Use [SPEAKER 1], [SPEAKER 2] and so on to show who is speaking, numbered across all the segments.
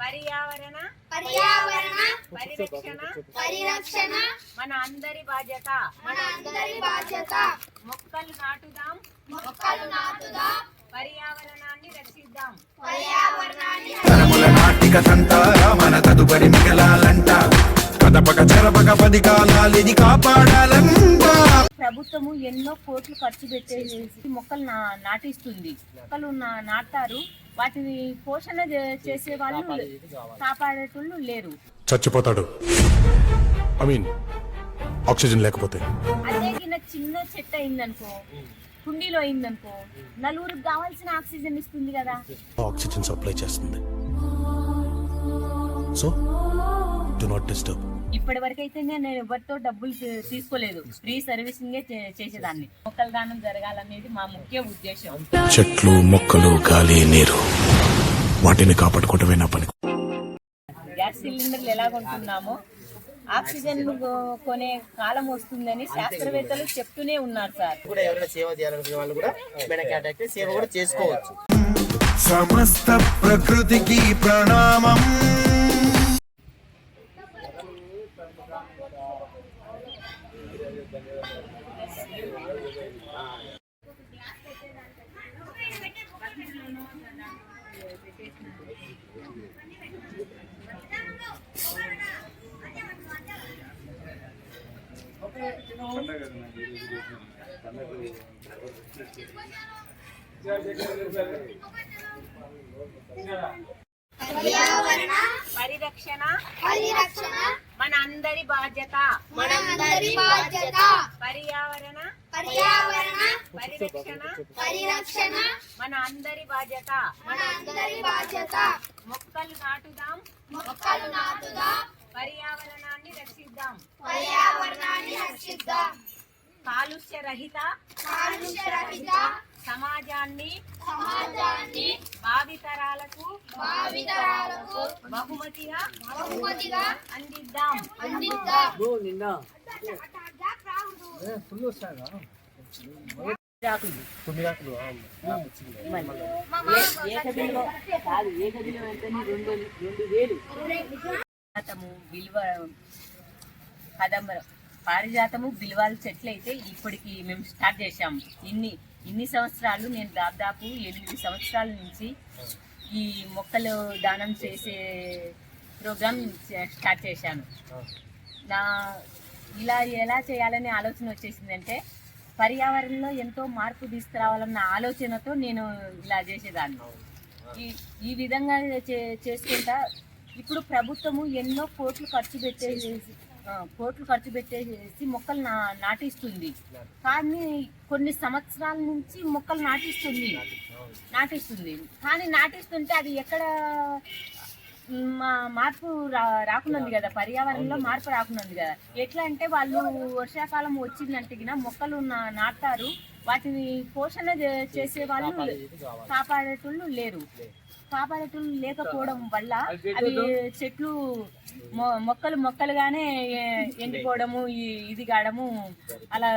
[SPEAKER 1] పర్యావరణ
[SPEAKER 2] పర్యావరణ
[SPEAKER 1] పరిరక్షణ
[SPEAKER 2] పరిరక్షణ
[SPEAKER 1] మన అందరి బాధ్యత.
[SPEAKER 2] మన అందరి బాధ్యత.
[SPEAKER 1] మొక్కలు నాటుదాం.
[SPEAKER 2] మొక్కలు నాటుదాం.
[SPEAKER 1] పర్యావరణాన్ని రక్షిద్దాం.
[SPEAKER 2] పర్యావరణాన్ని
[SPEAKER 3] తరముల నాటిక తంటారా మన తదుపరి మిగలాలంట. కదపక చెరపక పది కాలాలిది కాపాడాలంట.
[SPEAKER 1] ప్రభుత్వము ఎన్నో కోట్లు ఖర్చు పెట్టేసి మొక్కలు నా- నాటిస్తుంది. మొక్కలు నా- నాటుతారు వాటిని పోషణ చేసే వాళ్ళు కాపాడేటోళ్ళు లేరు.
[SPEAKER 4] చచ్చిపోతాడు. ఐ మీన్ ఆక్సిజన్ లేకపోతే.
[SPEAKER 1] అదే చిన్న చెట్టు అయిందనుకో కుండీలో అయిందనుకో నలుగురికి కావాల్సిన ఆక్సిజన్ ఇస్తుంది కదా.
[SPEAKER 4] ఆక్సిజన్ సప్లై చేస్తుంది. So do not disturb.
[SPEAKER 1] ఇప్పటి వరకు అయితే నేను ఎవరితో డబ్బులు తీసుకోలేదు. ఫ్రీ సర్వీసింగే చే- చేసేదాన్ని. మొక్కల దానం జరగాలనేది మా ముఖ్య ఉద్దేశం.
[SPEAKER 4] చెట్లు మొక్కలు గాలి నీరు. వాటిని కాపాడుకోవటమే నా పని.
[SPEAKER 1] గ్యాస్ సిలిండర్లు ఎలా కొంటున్నామో ఆక్సిజన్ కొనే కాలం వస్తుందని శాస్త్రవేత్తలు చెప్తూనే ఉన్నారు సార్.
[SPEAKER 5] కూడా ఎవరైనా సేవ చేయాలనుకునే వాళ్ళు కూడా కాంటాక్ట్ సేవ కూడా చేసుకోవచ్చు.
[SPEAKER 3] సమస్త ప్రకృతికి ప్రణామం.
[SPEAKER 1] పరిరక్షణ
[SPEAKER 2] పరిరక్షణ
[SPEAKER 1] మన అందరి బాధ్యత.
[SPEAKER 2] మనందరి బాధ్యత.
[SPEAKER 1] పర్యావరణ
[SPEAKER 2] పర్యావరణ
[SPEAKER 1] పరిరక్షణ
[SPEAKER 2] పరిరక్షణ
[SPEAKER 1] మన అందరి బాధ్యత.
[SPEAKER 2] మనందరి బాధ్యత.
[SPEAKER 1] మొక్కలు నాటుదాం.
[SPEAKER 2] మొక్కలు నాటుదాం.
[SPEAKER 1] పర్యావరణాన్ని రక్షిద్దాం.
[SPEAKER 2] పర్యావరణాన్ని రక్షిద్దాం.
[SPEAKER 1] కాలుష్య రహిత
[SPEAKER 2] కాలుష్యరహిత
[SPEAKER 1] సమాజాన్ని
[SPEAKER 2] సమాజాన్ని
[SPEAKER 1] భావితరాలకు
[SPEAKER 2] భావితరాలకు
[SPEAKER 1] బహుమతిగా
[SPEAKER 2] బహుమతిగా
[SPEAKER 1] అందిద్దాం.
[SPEAKER 2] అందిద్దాం.
[SPEAKER 1] రాకులు. మరి ఏ- ఏకదిలో కాదు ఏకదిలో వెంటనే రెండు రెండు వేలు. పారిజాతము విలువ కదంబరం పారిజాతము బిల్వాల చెట్లు అయితే ఇప్పటికి మేము స్టార్ట్ చేశాము. ఇన్ని ఇన్ని సంవత్సరాలు నేను దాదాపు ఎనిమిది సంవత్సరాల నుంచి ఈ మొక్కలు దానం చేసే ప్రోగ్రామ్ స్టార్ట్ చేశాను. నా ఇలా ఎలా చేయాలనే ఆలోచన వచ్చేసిందంటే పర్యావరణంలో ఎంతో మార్పు తీసుకురావాలన్న ఆలోచనతో నేను ఇలా చేసేదాన్ని. ఈ ఈ విధంగా చే- చేసుకుంటా ఇప్పుడు ప్రభుత్వము ఎన్నో కోట్లు ఖర్చు పెట్టేసి ఆ, కోట్లు ఖర్చు పెట్టేసి మొక్కలు నా నాటిస్తుంది. కానీ కొన్ని సంవత్సరాల నుంచి మొక్కలు నాటిస్తుంది. నాటిస్తుంది. కానీ నాటిస్తుంటే అది ఎక్కడ మార్పు రా రాకున్నది కదా. పర్యావరణంలో మార్పు రాకున్నది కదా. ఎట్లా అంటే వాళ్ళు వర్షాకాలం వచ్చిందంటే మొక్కలు నా- నాటుతారు. వాటిని పోషణ చేసే వాళ్ళు కాపాడేటోళ్ళు లేరు. కాపాడేటోళ్ళు లేకపోవడం వల్ల అవి చెట్లు మొక్కలు మొక్కలుగానే ఎండిపోవడము ఈ- ఇది కావడము అలా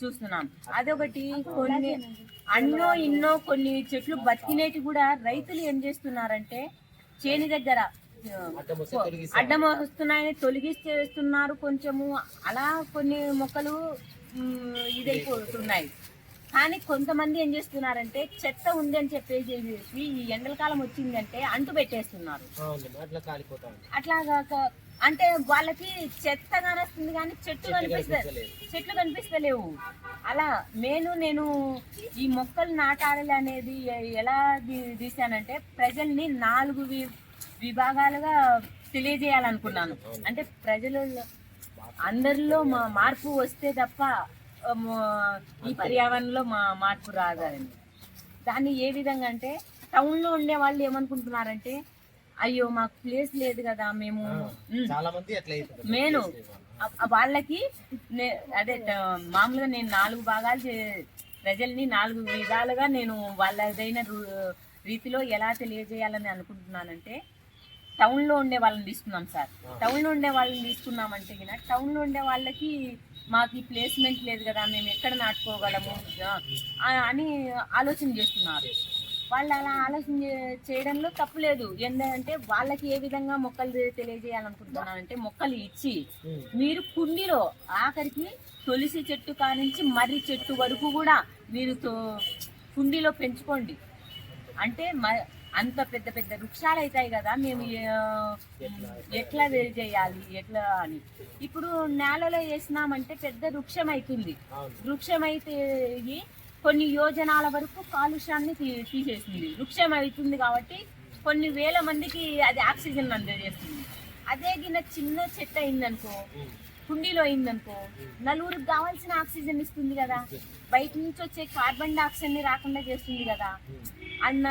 [SPEAKER 1] చూస్తున్నాం. అదొకటి కొన్ని అన్నో ఇన్నో కొన్ని చెట్లు బతికినేటి కూడా రైతులు ఏం చేస్తున్నారంటే చేని దగ్గర అడ్డం వస్తున్నాయని తొలగిస్తేస్తున్నారు కొంచెము. అలా కొన్ని మొక్కలు ఇదైపోతున్నాయి. కానీ కొంతమంది ఏం చేస్తున్నారంటే చెత్త ఉంది అని చెప్పేసి ఈ ఎండల కాలం వచ్చిందంటే అంటు పెట్టేస్తున్నారు. అట్లాగా అంటే వాళ్ళకి చెత్త కానొస్తుంది కానీ చెట్టు కనిపిస్తుంది చెట్లు కనిపిస్తలేవు. అలా నేను నేను ఈ మొక్కలు నాటాలి అనేది ఎలా తీ- తీశానంటే ప్రజల్ని నాలుగు విభాగాలుగా తెలియజేయాలనుకున్నాను. అంటే ప్రజలు అందరిలో మా మార్పు వస్తే తప్ప ఈ పర్యావరణంలో మా మార్పు రాదని దాన్ని ఏ విధంగా అంటే టౌన్లో ఉండే వాళ్ళు ఏమనుకుంటున్నారంటే అయ్యో మాకు ప్లేస్ లేదు కదా మేము నేను వాళ్ళకి అదే మామూలుగా నేను నాలుగు భాగాలు చే- ప్రజల్ని నాలుగు విధాలుగా నేను వాళ్ళదైన రీతిలో ఎలా తెలియజేయాలని అనుకుంటున్నానంటే టౌన్లో ఉండే వాళ్ళని తీసుకున్నాం సార్. టౌన్లో ఉండే వాళ్ళని తీసుకున్నామంటే గిన టౌన్లో ఉండే వాళ్ళకి మాకు ఈ ప్లేస్మెంట్ లేదు కదా మేము ఎక్కడ నాటుకోగలము? అని ఆలోచన చేస్తున్నారు. వాళ్ళు అలా ఆలోచన చేయడంలో తప్పు లేదు. ఎందుకంటే వాళ్ళకి ఏ విధంగా మొక్కలు తెలియజేయాలనుకుంటున్నానంటే మొక్కలు ఇచ్చి. మీరు కుండీలో ఆఖరికి తులసి చెట్టు కానించి మర్రి చెట్టు వరకు కూడా మీరు తో- కుండీలో పెంచుకోండి. అంటే మ- అంత పెద్ద పెద్ద వృక్షాలు అవుతాయి కదా మేము ఎట్లా వేరు చేయాలి ఎట్లా అని. ఇప్పుడు నేలలో వేసినామంటే పెద్ద వృక్షం అవుతుంది వృక్షం అయితే కొన్ని యోజనాల వరకు కాలుష్యాన్ని తీ- తీసేస్తుంది వృక్షం అవుతుంది కాబట్టి కొన్ని వేల మందికి అది ఆక్సిజన్ అందజేస్తుంది. అదే గిన చిన్న చెట్టు అయిందనుకో. కుండీలో అయిందనుకో నలుగురికి కావాల్సిన ఆక్సిజన్ ఇస్తుంది కదా. బయట నుంచి వచ్చే కార్బన్ డైఆక్సైడ్ని రాకుండా చేస్తుంది కదా. అన్న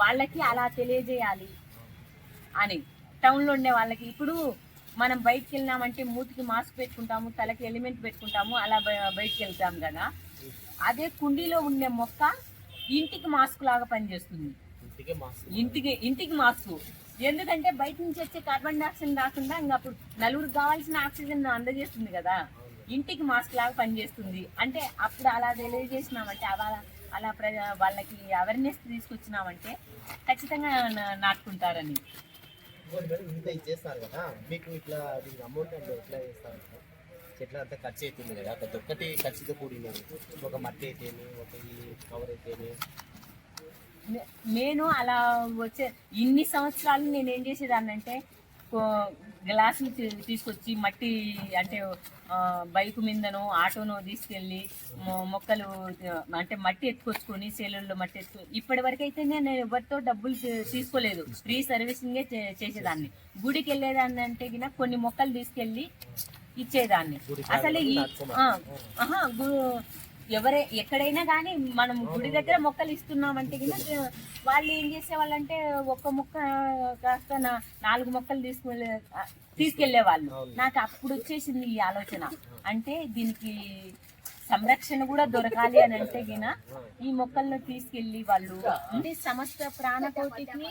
[SPEAKER 1] వాళ్ళకి అలా తెలియజేయాలి అని. టౌన్లో ఉండే వాళ్ళకి ఇప్పుడు మనం బయటికి వెళ్ళినామంటే మూతికి మాస్క్ పెట్టుకుంటాము తలకి ఎలిమెంట్ పెట్టుకుంటాము అలా బయ- బయటికి వెళ్తాం కదా. అదే కుండీలో ఉండే మొక్క ఇంటికి మాస్క్ లాగా పనిచేస్తుంది.
[SPEAKER 5] ఇంటికే
[SPEAKER 1] ఇంటికి ఇంటికి మాస్క్. ఎందుకంటే బయట నుంచి వచ్చే కార్బన్ డైఆక్సైడ్ రాకుండా ఇంకా అప్పుడు నలుగురికి కావాల్సిన ఆక్సిజన్ అందజేస్తుంది కదా. ఇంటికి మాస్క్ లాగా పనిచేస్తుంది. అంటే అప్పుడు అలా తెలియజేసినామంటే అలా అలా ప్ర వాళ్ళకి అవేర్నెస్ తీసుకొచ్చినామంటే ఖచ్చితంగా నాటుకుంటారని.
[SPEAKER 5] ఇంత ఇచ్చేస్తారు కదా మీకు ఇట్లా దీనికి అమౌంట్ అంటే ఎట్లా చేస్తారు? చెట్ల అంతా ఖర్చు అవుతుంది కదా ప్రతి ఒక్కటి ఖర్చుతో కూడినది. ఒక మట్టి అయితేనే ఒక ఈ కవర్ అయితేనే.
[SPEAKER 1] నే- నేను అలా వచ్చే ఇన్ని సంవత్సరాలు నేను ఏం చేసేదాన్ని అంటే గ్లాసులు తీసుకొచ్చి మట్టి అంటే బైక్ మీదనో ఆటోనో తీసుకెళ్ళి మొక్కలు అంటే మట్టి ఎత్తుకొచ్చుకొని సేలుల్లో మట్టి ఎత్తుకు ఇప్పటి వరకు అయితే నేను ఎవరితో డబ్బులు తీసుకోలేదు. ఫ్రీ సర్వీసింగే చేసేదాన్ని. గుడికి వెళ్ళేదాన్ని అంటే గిన కొన్ని మొక్కలు తీసుకెళ్ళి ఇచ్చేదాన్ని. అసలు ఈ ఎవరే ఎక్కడైనా కానీ మనం గుడి దగ్గర మొక్కలు ఇస్తున్నామంటే గిన వాళ్ళు ఏం చేసేవాళ్ళంటే ఒక్క మొక్క కాస్త నాలుగు మొక్కలు తీసుకెళ్ళే తీసుకెళ్ళే వాళ్ళు నాకు అప్పుడు వచ్చేసింది ఈ ఆలోచన. అంటే దీనికి సంరక్షణ కూడా దొరకాలి అని అంటే గిన ఈ మొక్కలను తీసుకెళ్ళి వాళ్ళు అంటే సమస్త ప్రాణకోటికి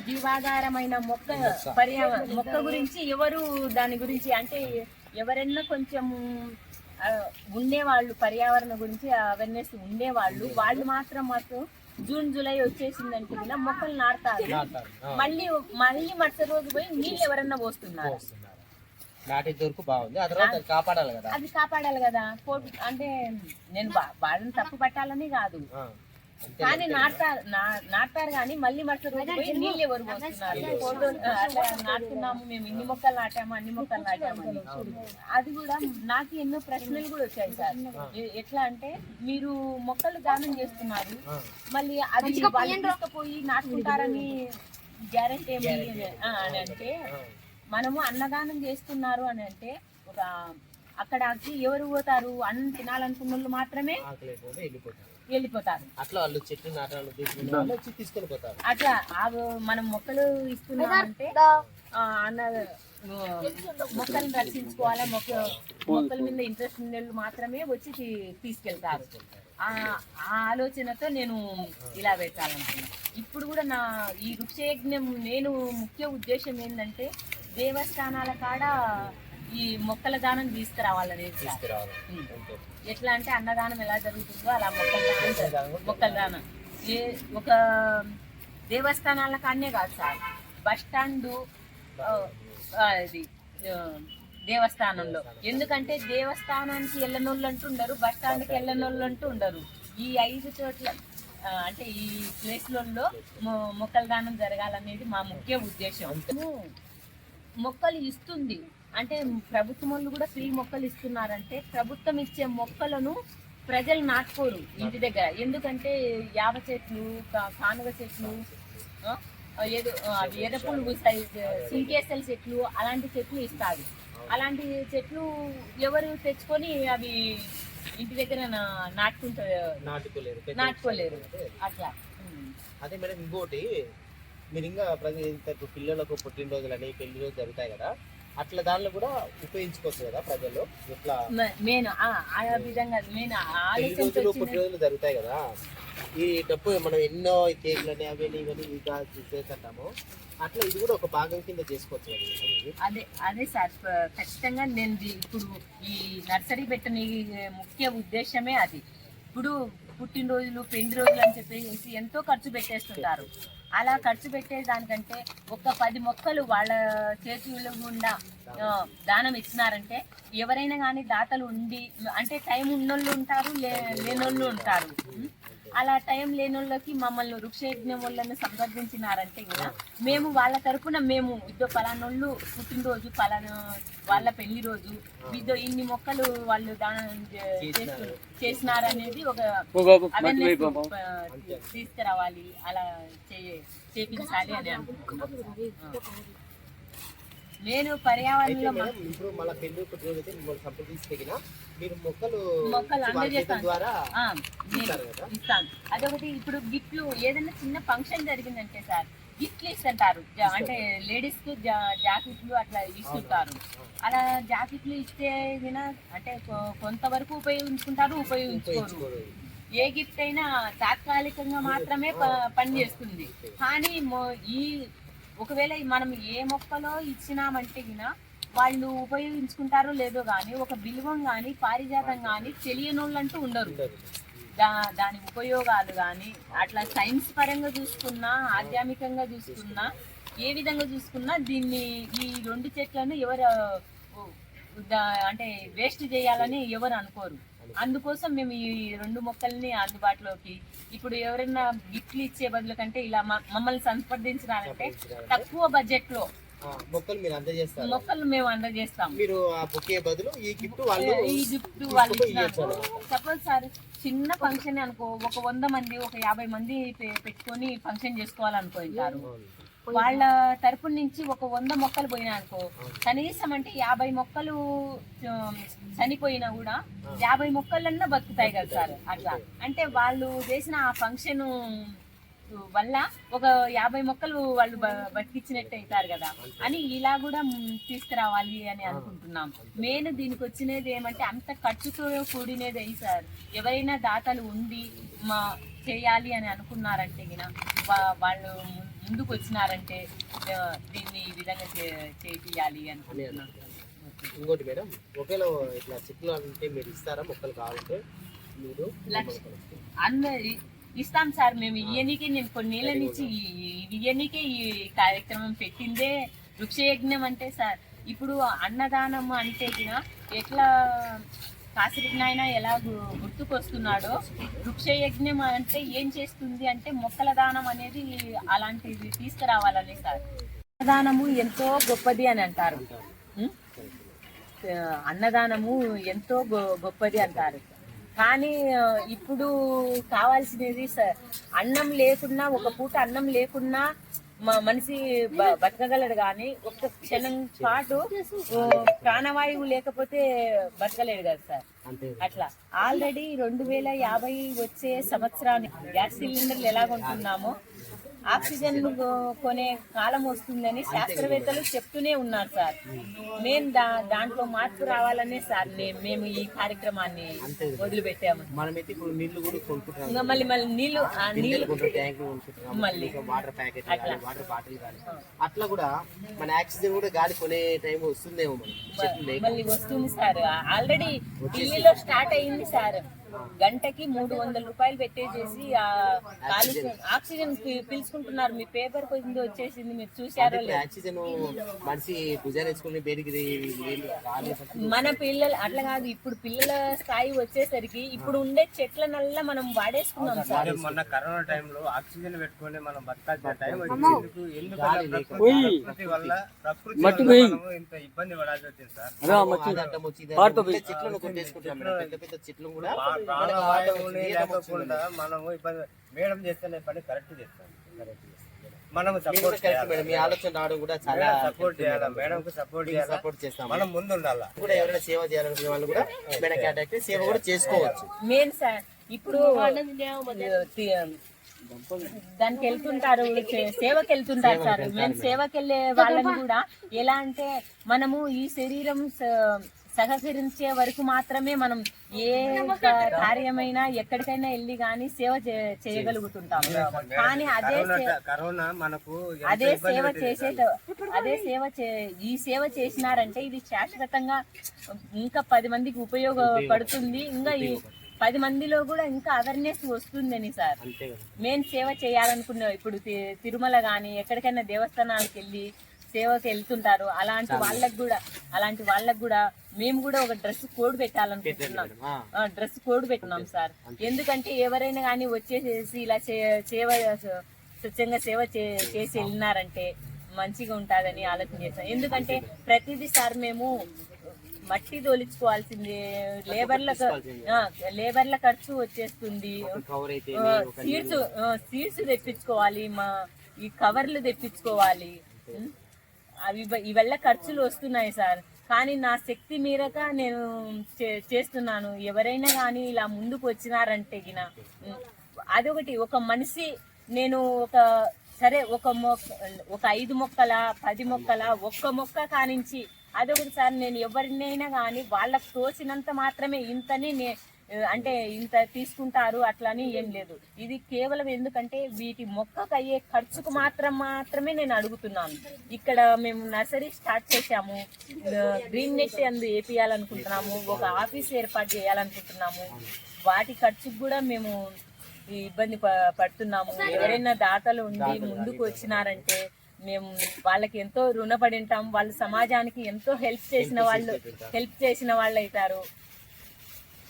[SPEAKER 1] జీవాధారమైన మొక్క పర్యావరణ మొక్క గురించి ఎవరు దాని గురించి అంటే ఎవరైనా కొంచెం ఉండేవాళ్ళు పర్యావరణ గురించి అవేర్నెస్ ఉండేవాళ్ళు. వాళ్ళు మాత్రం మాత్రం జూన్ జూలై వచ్చేసిందంటే గిన మొక్కలు.
[SPEAKER 5] ఆ,
[SPEAKER 1] మళ్ళీ మళ్ళీ మరుసటి రోజు పోయి నీళ్ళు ఎవరన్నా పోస్తున్నారు.
[SPEAKER 5] పోస్తున్నారు. నాటేంత వరకు బాగుంది. ఆ తర్వాత అది కాపాడాలి కదా.
[SPEAKER 1] అది కాపాడాలి కదా. అంటే నేను వాళ్ళని తప్పు పట్టాలని కాదు. కానీ నాటుతారు నా- నాటుతారు కానీ మళ్ళీ మరుసటి రోజు పోయి నీళ్ళు ఎవరు పోస్తున్నారు ఫోటో అట్లా నాటుకున్నాము మేము ఇన్ని మొక్కలు నాటాము అన్ని మొక్కలు నాటాము అని. అది కూడా నాకు ఎన్నో ప్రశ్నలు కూడా వచ్చాయి సార్. ఎట్లా అంటే మీరు మొక్కలు దానం చేస్తున్నారు మళ్ళీ అది తీసుకుపోయి నాటుకుంటారని గ్యారెంటీ ఏమి అని అంటే మనము అన్నదానం చేస్తున్నారు అని అంటే ఒక అక్కడకి ఎవరు పోతారు అన్నం తినాలనుకున్న వాళ్ళు మాత్రమే
[SPEAKER 5] వెళ్ళిపోతారు. అట్లా వాళ్ళు చెట్లు నాటాలు తీసుకుని తీసుకొని పోతారు
[SPEAKER 1] అట్లా ఆ మనం మొక్కలు ఇస్తున్నామంటే ఆ, అన్న మొక్కలను రక్షించుకోవాలా? మొక్క మొక్కల మీద ఇంట్రెస్ట్ ఉన్న వాళ్ళు మాత్రమే వచ్చి తీసుకెళ్తారు. ఆ ఆ ఆలోచనతో నేను ఇలా పెట్టాలనుకున్నాను ఇప్పుడు కూడా నా ఈ వృక్షయజ్ఞం నేను ముఖ్య ఉద్దేశం ఏంటంటే దేవస్థానాల కాడ ఈ మొక్కల దానం తీసుకురావాలనేది సార్.
[SPEAKER 5] తీసుకురావాలి.
[SPEAKER 1] ఉం.
[SPEAKER 5] అంతే
[SPEAKER 1] ఎట్లా అంటే అన్నదానం ఎలా జరుగుతుందో అలా మొక్కల దానం. మొక్కల దానం. ఏ ఒక దేవస్థానాల కాడనే కాదు సార్. బస్ స్టాండ్ ఆ, దేవస్థానంలో. ఎందుకంటే దేవస్థానానికి వెళ్ళనోళ్ళు అంటూ ఉండరు బస్ స్టాండ్కి వెళ్ళనోళ్ళు అంటూ ఉండరు. ఈ ఐదు చోట్ల అంటే ఈ ప్లేస్లలో మొక్కల దానం జరగాలనేది మా ముఖ్య ఉద్దేశం. మొక్కలు ఇస్తుంది. అంటే ప్రభుత్వం వాళ్ళు కూడా ఫ్రీ మొక్కలు ఇస్తున్నారంటే ప్రభుత్వం ఇచ్చే మొక్కలను ప్రజలు నాటుకోరు ఇంటి దగ్గర. ఎందుకంటే యాప చెట్లు కానుగ చెట్లు ఏదో ఎర్రపూలు పూస్తాయి సింకేసల్ చెట్లు అలాంటి చెట్లు ఇస్తారు. అలాంటి చెట్లు ఎవరు తెచ్చుకొని అవి ఇంటి దగ్గర నాటుకుంటారు
[SPEAKER 5] నాటుకోలేరు
[SPEAKER 1] అట్లా.
[SPEAKER 5] అదే మేడం ఇంకోటి మీరు ఇంకా ప్రతి పిల్లలకు పుట్టినరోజులని పెళ్ళి రోజు జరుగుతాయి కదా అట్లా దానిలో కూడా ఉపయోగించుకోవచ్చు కదా ప్రజలు? ఇట్లా
[SPEAKER 1] నేను ఆ విధంగా నేను
[SPEAKER 5] రోజులు జరుగుతాయి కదా? ఈ డబ్బు మనం ఎన్నో కేకులని అవన్నీ ఇవన్నీ ఇంకా చేస్తుంటాము అట్లా ఇది కూడా ఒక భాగం కింద చేసుకోవచ్చు.
[SPEAKER 1] అదే అదే సార్. ఖచ్చితంగా నేను ఇప్పుడు ఈ నర్సరీ పెట్టిన ముఖ్య ఉద్దేశమే అది. ఇప్పుడు పుట్టినరోజులు పెళ్ళి రోజులు అని చెప్పేసి ఎంతో ఖర్చు పెట్టేస్తుంటారు. అలా ఖర్చు పెట్టే దానికంటే ఒక పది మొక్కలు వాళ్ళ చేతుల గుండా దానం ఇచ్చినారంటే ఎవరైనా కానీ దాతలు ఉండి అంటే టైం ఉన్నోళ్ళు ఉంటారు లే లేనోళ్ళు ఉంటారు. అలా టైం లేనోళ్ళకి మమ్మల్ని వృక్షయజ్ఞం వాళ్ళని సంప్రదించినారంటే కూడా మేము వాళ్ళ తరపున మేము ఇద్దో పలానోళ్ళు పుట్టినరోజు పలానా వాళ్ళ పెళ్ళి రోజు ఇద్దో ఇన్ని మొక్కలు వాళ్ళు దానం చేసినారనేది ఒక తీసుకురావాలి అలా చే- చేపించాలి అని అనుకుంటున్నాను నేను పర్యావరణంలో
[SPEAKER 5] ఇప్పుడు మళ్ళీ పెళ్ళి ఒక రోజు అయితే మిమ్మల్ని సంప్రదించి తెగిన మీరు మొక్కలు
[SPEAKER 1] అందజేస్తాను
[SPEAKER 5] ద్వారా?
[SPEAKER 1] ఇస్తాను. అదొకటి ఇప్పుడు గిఫ్ట్లు ఏదైనా చిన్న ఫంక్షన్ జరిగిందంటే సార్ గిఫ్ట్లు ఇస్తుంటారు. అంటే లేడీస్కు జాకెట్లు అట్లా ఇస్తుంటారు. అలా జాకెట్లు ఇస్తే అంటే కొంతవరకు ఉపయోగించుకుంటారు ఉపయోగించుకోరు. ఏ గిఫ్ట్ అయినా తాత్కాలికంగా మాత్రమే ప- పనిచేస్తుంది. కానీ ఈ ఒకవేళ మనం ఏ మొక్కలో ఇచ్చినామంటే గిన వాళ్ళు ఉపయోగించుకుంటారో లేదో కానీ ఒక బిల్వం కానీ పారిజాతం కానీ తెలియనోళ్ళంటూ ఉండరు. దా దాని ఉపయోగాలు కానీ అట్లా సైన్స్ పరంగా చూసుకున్నా ఆధ్యాత్మికంగా చూసుకున్నా ఏ విధంగా చూసుకున్నా దీన్ని ఈ రెండు చెట్లను ఎవరు అంటే వేస్ట్ చేయాలని ఎవరు అనుకోరు. అందుకోసం మేము ఈ రెండు మొక్కల్ని అందుబాటులోకి ఇప్పుడు ఎవరైనా గిఫ్ట్లు ఇచ్చే బదులు కంటే ఇలా మమ్మల్ని సంప్రదించినారంటే తక్కువ
[SPEAKER 5] బడ్జెట్లో మొక్కలు మీరు అందజేస్తారు?
[SPEAKER 1] మొక్కలు మేము అందజేస్తాం
[SPEAKER 5] మీరు ఆ బొకే బదులు ఈ గిఫ్ట్ వాళ్ళు
[SPEAKER 1] ఈ గిఫ్ట్ వాళ్ళు సపోజ్ సార్ చిన్న ఫంక్షన్ అనుకో ఒక వంద మంది ఒక యాభై మంది పెట్టుకొని ఫంక్షన్ చేసుకోవాలనుకుంటారు వాళ్ళ తరపు నుంచి ఒక వంద మొక్కలు పోయినా అనుకో కనీసం అంటే యాభై మొక్కలు చనిపోయినా కూడా యాభై మొక్కలన్నా బతుకుతాయి కదా సార్ అట్లా. అంటే వాళ్ళు చేసిన ఆ ఫంక్షన్ వల్ల ఒక యాభై మొక్కలు వాళ్ళు బతికిచ్చినట్టు అవుతారు కదా. అని ఇలా కూడా తీసుకురావాలి అని అనుకుంటున్నాం. మెయిన్ దీనికి వచ్చినది ఏమంటే అంత ఖర్చుతో కూడినది అయ్యి సార్. ఎవరైనా దాతలు ఉండి మా చేయాలి అని అనుకున్నారంటే గిన వాళ్ళు ముందుకు వచ్చినారంటే దీన్ని ఈ విధంగా చేపియాలి అనుకుంటున్నాం
[SPEAKER 5] ఇంకోటి మేడం ఒకవేళ ఇట్లా చెట్లు అంటే మీరు ఇస్తారా? మొక్కలు కావాలంటే మీరు
[SPEAKER 1] అందరి ఇస్తాం సార్ మేము ఇయ్యనికి నేను కొన్నేళ్ళ నుంచి ఈ- ఈ- కార్యక్రమం పెట్టిందే వృక్షయజ్ఞం అంటే సార్. ఇప్పుడు అన్నదానం అంటే ఎట్లా కాసిరెడ్డి నాయన ఎలా గుర్తుకొస్తున్నాడో వృక్షయజ్ఞం అంటే ఏం చేస్తుంది అంటే మొక్కల దానం అనేది అలాంటిది తీసుకురావాలని సార్. అన్నదానము ఎంతో గొప్పది అని అంటారు. అన్నదానము ఎంతో గొ- గొప్పది అంటారు. కానీ ఇప్పుడు కావాల్సినది స- అన్నం లేకున్నా ఒక పూట అన్నం లేకున్నా మా మనిషి బతకగలడు కానీ ఒక్క క్షణం పాటు ప్రాణవాయువు లేకపోతే బతకలేడు కదా సార్. అట్లా. ఆల్రెడీ రెండు వేల యాభై వచ్చే సంవత్సరానికి గ్యాస్ సిలిండర్లు ఎలా కొంటున్నామో ఆక్సిజన్ కొనే కాలం వస్తుందని శాస్త్రవేత్తలు చెప్తూనే ఉన్నారు సార్. మేము దా దాంట్లో మార్పు రావాలనే సార్ మేము ఈ కార్యక్రమాన్ని
[SPEAKER 5] కొనుక్కుంటాం
[SPEAKER 1] ఇంకా మళ్ళీ మళ్ళీ నీళ్ళు ఆ
[SPEAKER 5] నీళ్ళు
[SPEAKER 1] మళ్ళీ.
[SPEAKER 5] వాటర్ ప్యాకెట్ అట్లా. కూడా మన ఆక్సిజన్ కూడా గాలి కొనే టైం వస్తుందేమో
[SPEAKER 1] మళ్ళీ వస్తుంది సార్. ఆల్రెడీ ఢిల్లీలో స్టార్ట్ అయింది సార్. గంటకి మూడు వందల రూపాయలు పెట్టేసేసి ఆ కాలుష్యం ఆక్సిజన్ పీల్చుకుంటున్నారు. మీ పేపర్ కొంచెం వచ్చేసింది. మీరు చూసారో
[SPEAKER 5] ఆక్సిజన్ మనిషి బయటికి
[SPEAKER 1] మన పిల్లలు అట్లా కాదు. ఇప్పుడు పిల్లల స్థాయి వచ్చేసరికి ఇప్పుడు ఉండే చెట్లనల్లా మనం వాడేసుకున్నాం సార్.
[SPEAKER 6] మొన్న కరోనా టైంలో ఆక్సిజన్ పెట్టుకొని మనం బతకాల్సిన టైం వచ్చింది. ఎందుకు వల్ల ప్రకృతి ఇంత ఇబ్బంది పడాల్సి వచ్చింది సార్.
[SPEAKER 5] చెట్లను. పెద్ద పెద్ద చెట్లు కూడా
[SPEAKER 6] లేకుండా మనము ఇబ్బంది మేడం చేస్తున్న పని కరెక్ట్ చేస్తాం. మనం సపోర్ట్ చేయాలి.
[SPEAKER 5] మేడం. మీ ఆలోచన రావడం కూడా చాలా
[SPEAKER 6] సపోర్ట్ చేయాలి. మేడం. కు సపోర్ట్ చేయాలి?
[SPEAKER 5] సపోర్ట్ చేస్తాం.
[SPEAKER 6] మనం ముందు ఉండాలి
[SPEAKER 5] కూడా ఎవరైనా సేవ చేయాలనుకునే వాళ్ళు కూడా మేడం కాంటాక్ట్ సేవ కూడా చేసుకోవచ్చు.
[SPEAKER 1] మెయిన్ సార్ ఇప్పుడు దానికి వెళ్తుంటారు సేవకి వెళ్తుంటారు సార్. మేము సేవకి వెళ్ళే వాళ్ళని కూడా ఎలా అంటే మనము ఈ శరీరం సహకరించే వరకు మాత్రమే మనం ఏ కార్యమైనా ఎక్కడికైనా వెళ్ళి కానీ సేవ చేయగలుగుతుంటాం. కానీ అదే
[SPEAKER 6] కరోనా మనకు
[SPEAKER 1] అదే సేవ చేసే. అదే సేవ ఈ సేవ చేసినారంటే ఇది శాశ్వతంగా ఇంకా పది మందికి ఉపయోగపడుతుంది. ఇంకా ఈ పది మందిలో కూడా ఇంకా అవేర్నెస్ వస్తుందని సార్. మేము సేవ చేయాలనుకున్నాం. ఇప్పుడు తిరుమల కానీ ఎక్కడికైనా దేవస్థానాలకు వెళ్ళి సేవకి వెళ్తుంటారు. అలాంటి వాళ్ళకి కూడా అలాంటి వాళ్ళకి కూడా మేము కూడా ఒక డ్రెస్ కోడ్ పెట్టాలనుకుంటున్నాం. డ్రెస్ కోడ్ పెట్టున్నాం సార్. ఎందుకంటే ఎవరైనా కానీ వచ్చేసేసి ఇలా సేవ స్వచ్ఛంగా సేవ చే- చేసి వెళ్ళినారంటే మంచిగా ఉంటుందని ఆలోచన చేస్తాం. ఎందుకంటే ప్రతిదీ సార్ మేము మట్టి తోలించుకోవాల్సింది. లేబర్లకు ఆ, లేబర్ల ఖర్చు వచ్చేస్తుంది. సీడ్స్ సీడ్స్ తెప్పించుకోవాలి మా ఈ కవర్లు తెప్పించుకోవాలి? అవి ఇవల్ల ఖర్చులు వస్తున్నాయి సార్. కానీ నా శక్తి మీరక నేను చే- చేస్తున్నాను. ఎవరైనా కానీ ఇలా ముందుకు వచ్చినారంటే గిన అదొకటి. ఒక మనిషి నేను ఒక సరే ఒక మొక్క ఒక ఐదు మొక్కల పది మొక్కల ఒక్క మొక్క కానించి అదొకటి సార్ నేను ఎవరినైనా కానీ వాళ్ళకు తోచినంత మాత్రమే ఇంతని నే అంటే ఇంత తీసుకుంటారు అట్లని ఏం లేదు. ఇది కేవలం ఎందుకంటే వీటి మొక్కకు అయ్యే ఖర్చుకు మాత్రం మాత్రమే నేను అడుగుతున్నాను. ఇక్కడ మేము నర్సరీ స్టార్ట్ చేశాము. గ్రీన్ నెట్ అందు వేపియాలనుకుంటున్నాము. ఒక ఆఫీస్ ఏర్పాటు చేయాలనుకుంటున్నాము. వాటి ఖర్చుకు కూడా మేము ఈ ఇబ్బంది ప- పడుతున్నాము. ఎవరైనా దాతలు ఉండి ముందుకు వచ్చినారంటే మేము వాళ్ళకి ఎంతో రుణపడి ఉంటాం. వాళ్ళు సమాజానికి ఎంతో హెల్ప్ చేసిన వాళ్ళు హెల్ప్ చేసిన వాళ్ళు అవుతారు